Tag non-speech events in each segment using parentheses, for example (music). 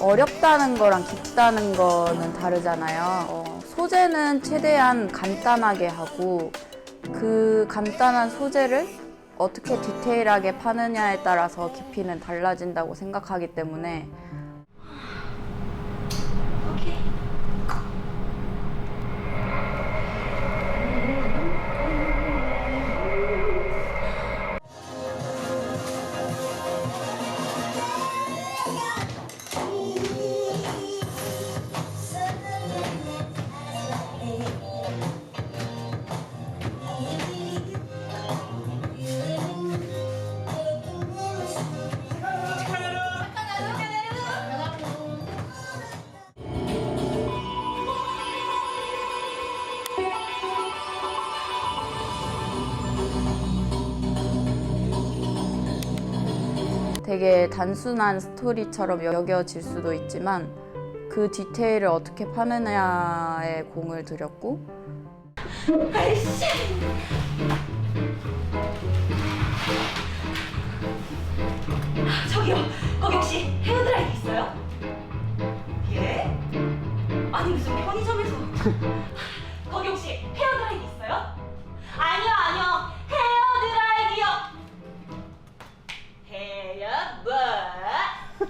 어렵다는 거랑 깊다는 거는 다르잖아요. 어, 소재는 최대한 간단하게 하고 그 간단한 소재를 어떻게 디테일하게 파느냐에 따라서 깊이는 달라진다고 생각하기 때문에 되게 단순한 스토리처럼 여겨질 수도 있지만 그 디테일을 어떻게 파느냐에 공을 들였고 저기요, 거기 혹시 헤어드라이기 있어요? 예? 아니 무슨 편의점에서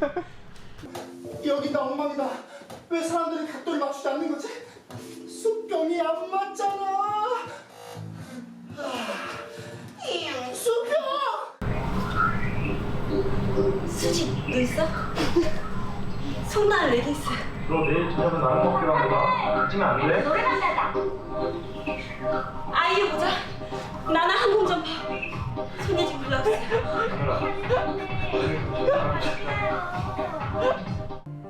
(laughs) 여기다 엉망이다. 왜 사람들이 각도를 맞추지 않는 거지? 수평이 안 맞잖아. 아, 수평. 수진, 너 있어? 속날 레깅스. 너 내일 저녁에 나랑 먹기로 한 거다. 찍으면 안 돼? 노래 만나다. 아이유 보자. 나나 항공 좀 봐. 손예진 불러주세요.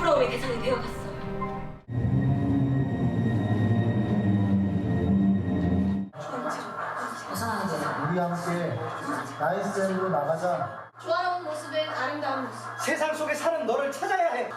부러움의 대상이 되어갔어요. 우리 함께 나이스로 나가자. 좋아하는 모습의 아름다운 모습. 세상 속에 사는 너를 찾아야 해.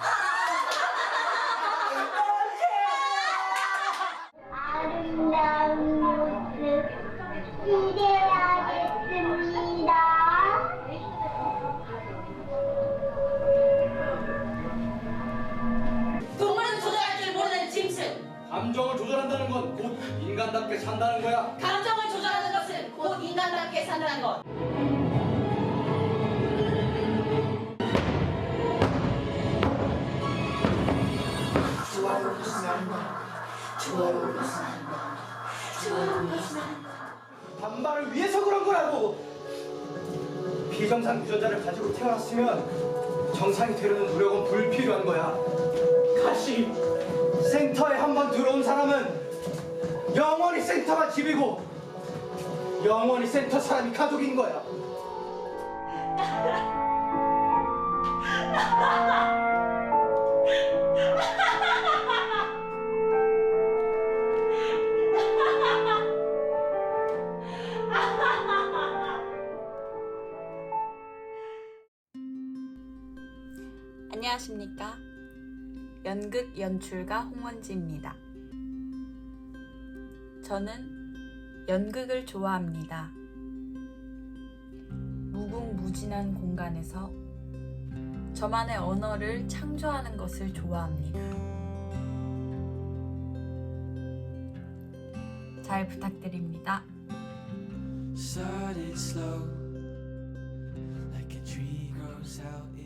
산다는 거야. 감정을 조절하는 것은 곧 인간답게 산다는 것. 반발을 위해서 그런 거라고. 비정상 유전자를 가지고 태어났으면 정상이 되려는 노력은 불필요한 거야. 다시 센터에 한번 들어온 사람은 영원히 센터가 집이고 영원히 센터 사람이 가족인 거야. 안녕하십니까. 연극 연출가 홍원지입니다. 저는 연극을 좋아합니다. 무궁무진한 공간에서 저만의 언어를 창조하는 것을 좋아합니다. 잘 부탁드립니다. started slow, like a tree grows out